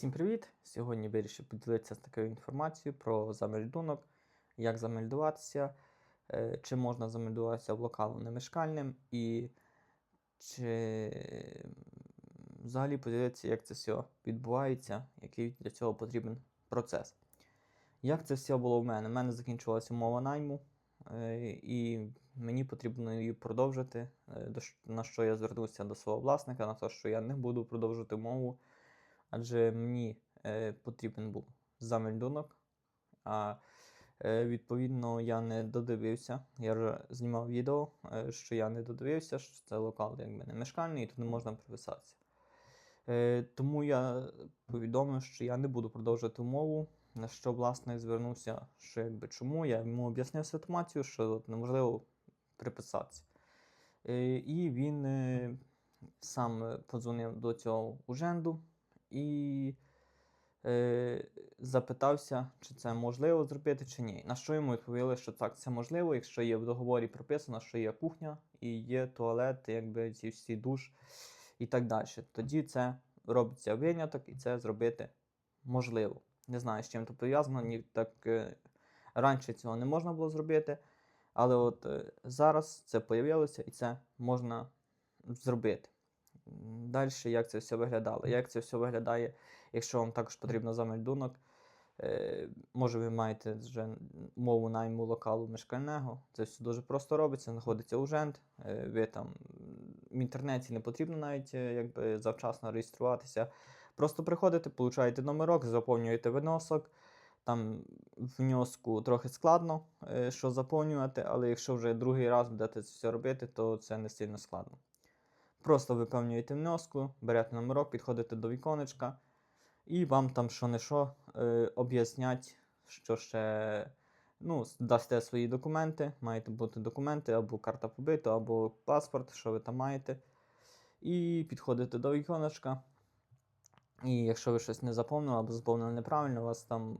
Всім привіт! Сьогодні вирішив поділитися з такою інформацією про замельдунок, як замельдуватися, е, чи можна замельдуватися в локалу немешкальним і чи взагалі поділитися, як це все відбувається, який для цього потрібен процес. Як це все було в мене? У мене закінчилася умова найму, е, і мені потрібно її продовжити, е, на що я звернувся до свого власника, на те, що я не буду продовжувати мову адже мені е, потрібен був замельдунок, а е, відповідно я не додивився. Я вже знімав відео, е, що я не додивився, що це локал якби не мешкальний, і тут не можна приписатися. Е, тому я повідомив, що я не буду продовжувати умову, на що власник звернувся, що якби чому. Я йому об'яснив ситуацію, що неможливо приписатися. Е, і він е, сам е, подзвонив до цього уженду і е, запитався, чи це можливо зробити, чи ні. На що йому відповіли, що так, це можливо, якщо є в договорі прописано, що є кухня і є туалет, якби ці всі душ і так далі. Тоді це робиться виняток і це зробити можливо. Не знаю, з чим це пов'язано, ні так е, раніше цього не можна було зробити. Але от е, зараз це появилося і це можна зробити. Далі, як це все виглядало? Як це все виглядає, якщо вам також потрібно замельдунок? Е, може, ви маєте вже мову найму локалу мешкального. Це все дуже просто робиться, знаходиться ужент. Е, ви там в інтернеті не потрібно навіть е, якби, завчасно реєструватися. Просто приходите, получаєте номерок, заповнюєте виносок. Там внеску трохи складно, що заповнювати, але якщо вже другий раз будете це все робити, то це не сильно складно. Просто виповнюєте внеску, берете номерок, підходите до віконечка, і вам там що не що е, об'яснять, що ще ну, дасте свої документи, маєте бути документи, або карта побиту, або паспорт, що ви там маєте. І підходите до віконечка. І якщо ви щось не заповнили або заповнили неправильно, вас там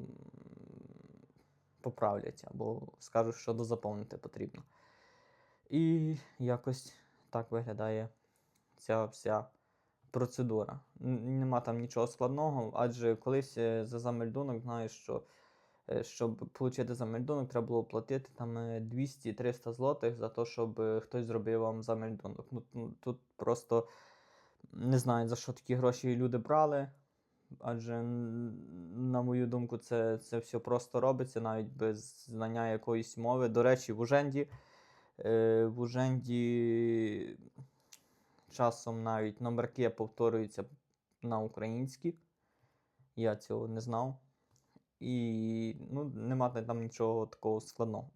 поправлять, або скажуть, що дозаповнити потрібно. І якось так виглядає ця вся процедура. Нема там нічого складного, адже колись е, за замельдунок знаєш, що е, щоб отримати замельдунок, треба було платити там е, 200-300 злотих за те, щоб е, хтось зробив вам замельдунок. Ну, ну, тут просто не знаю, за що такі гроші люди брали. Адже, на мою думку, це, це все просто робиться навіть без знання якоїсь мови. До речі, в Уженді, е, в Уженді часом навіть номерки повторюються на українські. Я цього не знав. І ну, нема там нічого такого складного.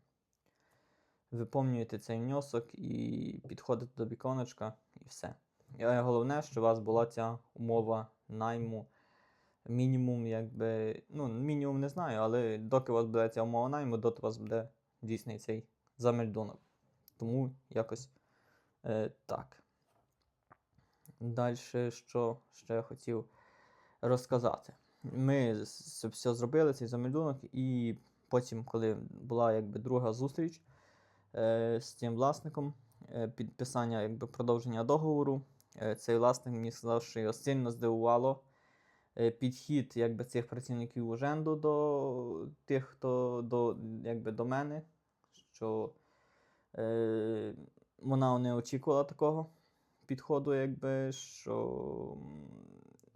Виповнюєте цей внесок і підходите до віконечка, і все. І головне, що у вас була ця умова найму. Мінімум, якби. Ну, мінімум не знаю, але доки у вас буде ця умова найму, доти у вас буде дійсний цей замельдунок. Тому якось е, так. Далі, що ще хотів розказати. Ми все зробили, цей замельдунок, і потім, коли була якби друга зустріч е, з цим власником, е, підписання якби, продовження договору, е, цей власник мені сказав, що його сильно здивувало е, підхід якби, цих працівників уженду до тих, хто до, якби, до мене, що е, вона не очікувала такого підходу, якби, що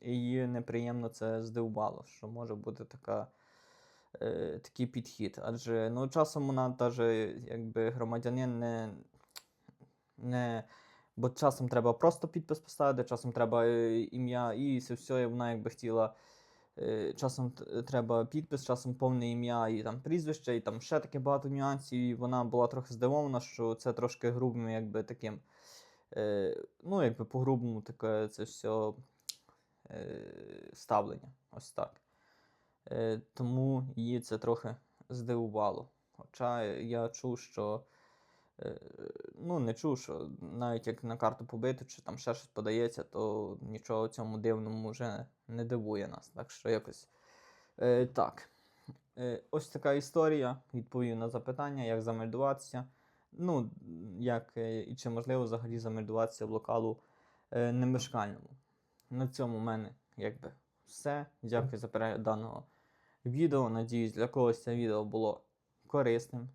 її неприємно це здивувало, що може бути така, е, такий підхід. Адже ну, часом вона навіть якби громадянин не, не. Бо часом треба просто підпис поставити, часом треба е, ім'я, і це все, і вона якби хотіла. е, Часом треба підпис, часом повне ім'я і там прізвище, і там ще таке багато нюансів. І вона була трохи здивована, що це трошки грубим, якби таким. Е, ну, якби по-грубому таке це все ставлення. Ось так. Е, тому її це трохи здивувало. Хоча я чув, що. е, Ну, не чув, що навіть як на карту побити, чи там ще щось подається, то нічого цьому дивному вже не дивує нас. Так що якось так. Ось така історія. Відповів на запитання, як замельдуватися. Ну, як е, і чи можливо взагалі замельдуватися в локалу е, немешкальному. На цьому в мене якби все. Дякую за перегляд даного відео. Надіюсь, для когось це відео було корисним.